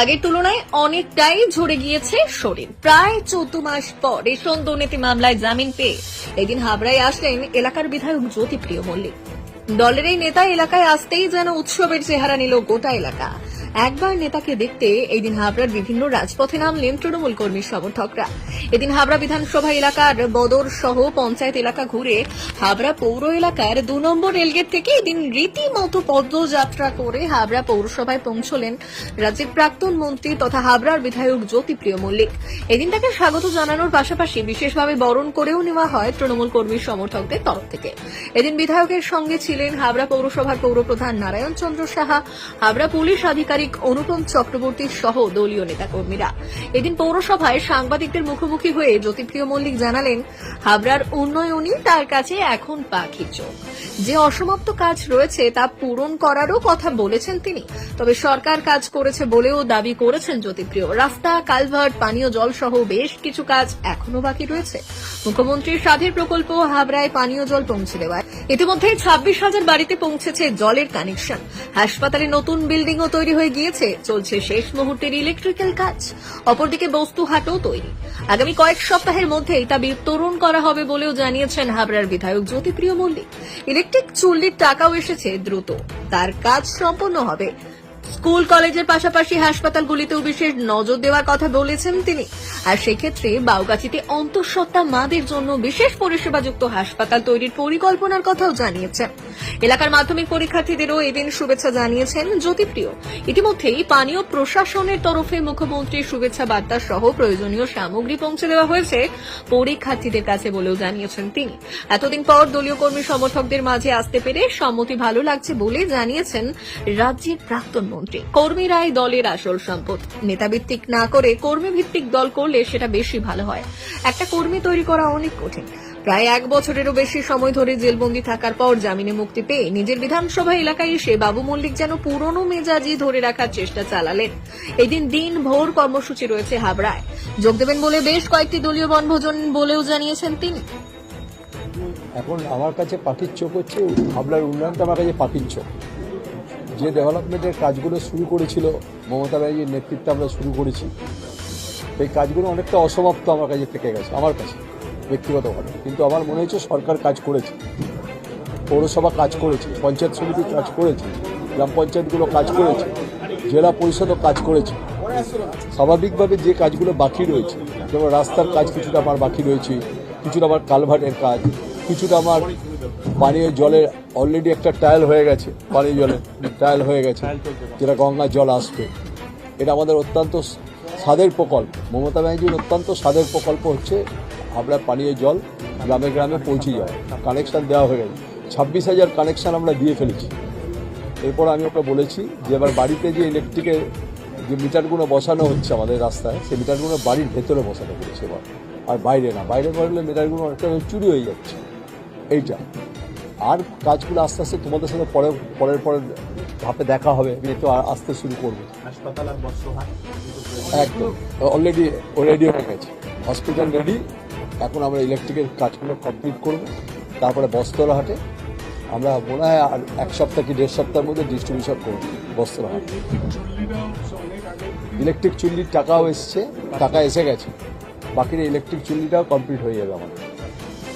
আগের তুলনায় অনেকটাই ঝরে গিয়েছে শরীর। প্রায় চোদ্দ মাস পর রেশন দুর্নীতি মামলায় জামিন পেয়ে এদিন হাবড়ায় আসলেন এলাকার বিধায়ক জ্যোতিপ্রিয় মল্লিক। দলের এই নেতা এলাকায় আসতেই যেন উৎসবের চেহারা নিল গোটা এলাকা। একবার নেতাকে দেখতে এই দিন হাবড়ার বিভিন্ন রাজপথে নামলেন তৃণমূল কর্মীর সমর্থকরা। এদিন হাবড়া বিধানসভা এলাকার বদর সহ পঞ্চায়েত এলাকা ঘুরে হাবড়া পৌর এলাকার দু নম্বর রেলগেট থেকে এদিন রীতিমতো পদযাত্রা করে হাবড়া পৌরসভায় পৌঁছলেন রাজ্যের প্রাক্তন মন্ত্রী তথা হাবড়ার বিধায়ক জ্যোতিপ্রিয় মল্লিক। এদিন তাকে স্বাগত জানানোর পাশাপাশি বিশেষভাবে বরণ করেও নেওয়া হয় তৃণমূল কর্মীর সমর্থকদের তরফ থেকে। এদিন বিধায়কের সঙ্গে ছিলেন হাবড়া পৌরসভার পৌরপ্রধান নারায়ণ চন্দ্র সাহা, হাবড়া পুলিশ আধিকারিক অনুপম চক্রবর্তী সহ দলীয় নেতাকর্মীরা। এদিন পৌরসভায় সাংবাদিকদের মুখোমুখি হয়ে জ্যোতিপ্রিয় মল্লিক জানালেন, হাবড়ার উন্নয়নই তার কাছে এখন পাখির চোখ। যে অসমাপ্ত কাজ রয়েছে তা পূরণ করারও কথা বলেছেন তিনি। তবে সরকার কাজ করেছে বলেও দাবি করেছেন জ্যোতিপ্রিয়। রাস্তা, কালভার্ট, পানীয় জল সহ বেশ কিছু কাজ এখনও বাকি রয়েছে। মুখ্যমন্ত্রীর সাধের প্রকল্প হাবড়ায় পানীয় জল পৌঁছে দেওয়ায়। ইতিমধ্যে ছাব্বিশ হাজার বাড়িতে পৌঁছেছে জলের কানেকশন। হাসপাতালে নতুন বিল্ডিংও তৈরি হয়ে গিয়েছে, চলছে শেষ মুহূর্তের ইলেকট্রিক্যাল কাজ। অপরদিকে বস্তু হাটও তৈরি। আগামী কয়েক সপ্তাহের মধ্যেই তা বিতরণ করা হবে বলেও জানিয়েছেন হাবড়ার বিধায়ক জ্যোতিপ্রিয় মল্লিক। ইলেকট্রিক চুল্লির টাকাও এসেছে দ্রুত। তার কাজ সম্পন্ন হবে। স্কুল, কলেজের পাশাপাশি হাসপাতালগুলিতেও বিশেষ নজর দেওয়ার কথা বলেছেন তিনি। আর সেক্ষেত্রে বাউগাছিতে অন্তঃসত্ত্বা মাদের জন্য বিশেষ পরিষেবাযুক্ত হাসপাতাল তৈরির পরিকল্পনার কথাও জানিয়েছেন। এলাকার মাধ্যমিক পরীক্ষার্থীদেরও এদিন শুভেচ্ছা জানিয়েছেন জ্যোতিপ্রিয়। ইতিমধ্যেই পানীয় প্রশাসনের তরফে মুখ্যমন্ত্রীর শুভেচ্ছা বার্তা সহ প্রয়োজনীয় সামগ্রী পৌঁছে দেওয়া হয়েছে পরীক্ষার্থীদের কাছে বলেও জানিয়েছেন তিনি। এতদিন পর দলীয় কর্মী সমর্থকদের মাঝে আসতে পেরে সম্মতি ভালো লাগছে বলে জানিয়েছেন রাজ্যের প্রাক্তন মন্ত্রী। কর্মীরাই দলের আসল সম্পদ। নেতাভিত্তিক না করে কর্মীভিত্তিক দল করলে সেটা বেশি ভালো হয়। একটা কর্মী তৈরি করা অনেক কঠিন। প্রায় এক বছরেরও বেশি সময় ধরে জেলবন্দি থাকার পর জামিনে মুক্তি পেয়ে নিজের বিধানসভা এলাকায় এসে বাবু মল্লিক যেন পুরনো মেজাজি ধরে রাখার চেষ্টা চালালেন। এদিন দিন ভোর কর্মসূচি রয়েছে হাবড়ায়। যোগ দেবেন বলে বেশ কয়েকটি দলীয় বনভোজন বলেও জানিয়েছেন তিনি। এখন আমার কাছে পাখির চোখ হচ্ছে হাবলার উন্নয়নটা আমার কাছে পাখির চোখ। যে ডেভেলপমেন্টের কাজগুলো শুরু করেছিল, মমতা ব্যানার্জির নেতৃত্বে আমরা শুরু করেছি, সেই কাজগুলো অনেকটা অসমাপ্ত আমার কাছে থেকে গেছে, আমার কাছে। ব্যক্তিগতভাবে কিন্তু আমার মনে হচ্ছে সরকার কাজ করেছে। পৌরসভা কাজ করেছে, পঞ্চায়েত সমিতি কাজ করেছে, গ্রাম পঞ্চায়েতগুলো কাজ করেছে, জেলা পরিষদও কাজ করেছে। স্বাভাবিকভাবে যে কাজগুলো বাকি রয়েছে, যেমন রাস্তার কাজ কিছুটা আমার বাকি রয়েছে, কিছুটা আমার কালভার্টের কাজ, কিছুটা আমার পানীয় জলের অলরেডি একটা টায়াল হয়ে গেছে, পানীয় জলের টায়াল হয়ে গেছে, যেটা গঙ্গার জল আসবে। এটা আমাদের অত্যন্ত স্বাদের প্রকল্প। মমতা ব্যানার্জির অত্যন্ত স্বাদের প্রকল্প হচ্ছে আমরা পানীয় জল গ্রামে গ্রামে পৌঁছে যাওয়া। কানেকশান দেওয়া হয়ে গেছে ছাব্বিশ হাজার কানেকশান আমরা দিয়ে ফেলেছি। এরপর আমি ওকে বলেছি যে এবার বাড়িতে যে ইলেকট্রিকের যে মিটারগুলো বসানো হচ্ছে আমাদের রাস্তায় সেই মিটারগুলো বাড়ির ভেতরে বসানো হচ্ছে এবার। আর বাইরে না বাইরে বসলে মিটারগুলো অনেকটা চুরি হয়ে যাচ্ছে। এইটা। আর কাজগুলো আস্তে আস্তে তোমাদের সাথে পরে পরের পরের ধাপে দেখা হবে আমি তো আর আসতে শুরু করব। হাসপাতাল আর একদম। অলরেডি রেডি হয়ে গেছে। হসপিটাল রেডি এখন আমরা ইলেকট্রিকের কাজগুলো কমপ্লিট করব। তারপরে বস্ত্রহাটে আমরা মনে হয় আর এক সপ্তাহ কি দেড় সপ্তাহের মধ্যে ডিস্ট্রিবিউশন করব বস্ত্রহাট ইলেকট্রিক চুল্লির টাকাও এসছে, টাকা এসে গেছে। বাকির ইলেকট্রিক চুল্লিটাও কমপ্লিট হয়ে যাবে আমাদের।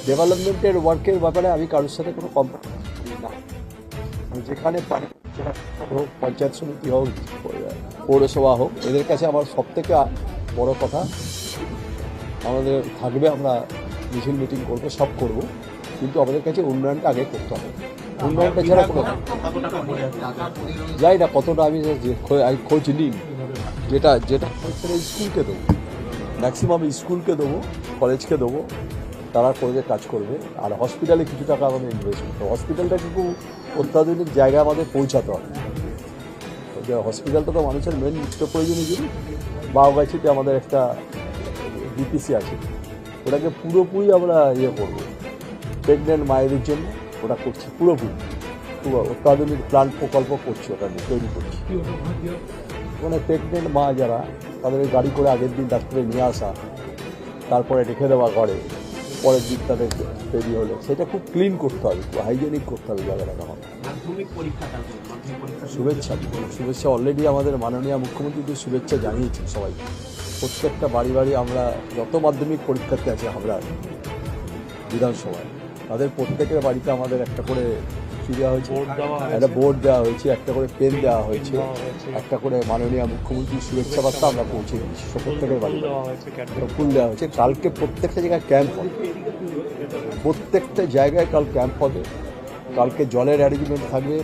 ডেভেলপমেন্টের ওয়ার্কের ব্যাপারে আমি কারোর সাথে কোনো কম্প্রোমাইজ না। যেখানে পারি হোক, পঞ্চায়েত সমিতি হোক, পৌরসভা হোক, এদের কাছে আমার সব থেকে বড় কথা আমাদের থাকবে, আমরা মিছিল, মিটিং করব, সব করব। কিন্তু আমাদের কাছে উন্নয়নটা আগে করতে হবে। উন্নয়নটা ছাড়া কোনো যাই না, কতটা আমি খোঁজ নিই। যেটা যেটা স্কুলকে দেবো। ম্যাক্সিমাম স্কুলকে দেবো, কলেজকে দেবো। তারা করে কাজ করবে। আর হসপিটালে কিছু টাকা আমাদের ইনভেস্ট করতে হবে। হসপিটালটা কিন্তু অত্যাধুনিক জায়গায় আমাদের পৌঁছাতে হবে। যে হসপিটালটা তো মানুষের মেন নিত্য প্রয়োজনীয় জিনিস। বাউগাছিতে আমাদের একটা বিপিসি আছে। ওটাকে পুরোপুরি আমরা ইয়ে করব। প্রেগনেন্ট মায়েদের জন্য ওটা করছি পুরোপুরি। পুরো অত্যাধুনিক প্ল্যান্ট প্রকল্প করছি ওটা নিয়ে তৈরি করছি। মানে প্রেগনেন্ট মা যারা তাদের গাড়ি করে আগের দিন ডাক্তারে নিয়ে আসা তারপরে রেখে দেওয়া ঘরে পরের দিক তাদের তৈরি হলে সেটা খুব ক্লিন করতে হবে খুব হাইজেনিক করতে হবে জায়গাটা তখন শুভেচ্ছা শুভেচ্ছা। অলরেডি আমাদের মাননীয় মুখ্যমন্ত্রীকে শুভেচ্ছা জানিয়েছেন সবাই প্রত্যেকটা বাড়ি বাড়ি আমরা যত মাধ্যমিক পরীক্ষার্থী আছে হাবড়ার বিধানসভায় তাদের প্রত্যেকের বাড়িতে আমাদের একটা করে দেওয়া হয়েছে। একটা বোর্ড দেওয়া হয়েছে একটা করে পেন দেওয়া হয়েছে একটা করে মাননীয় মুখ্যমন্ত্রীর শুভেচ্ছা বার্তা আমরা পৌঁছে দিচ্ছি প্রত্যেকের বাড়ি ফুল দেওয়া হয়েছে কালকে প্রত্যেকটা জায়গায় ক্যাম্প হবে। প্রত্যেকটা জায়গায় কাল ক্যাম্প হবে। কালকে জলের অ্যারেঞ্জমেন্ট থাকবে।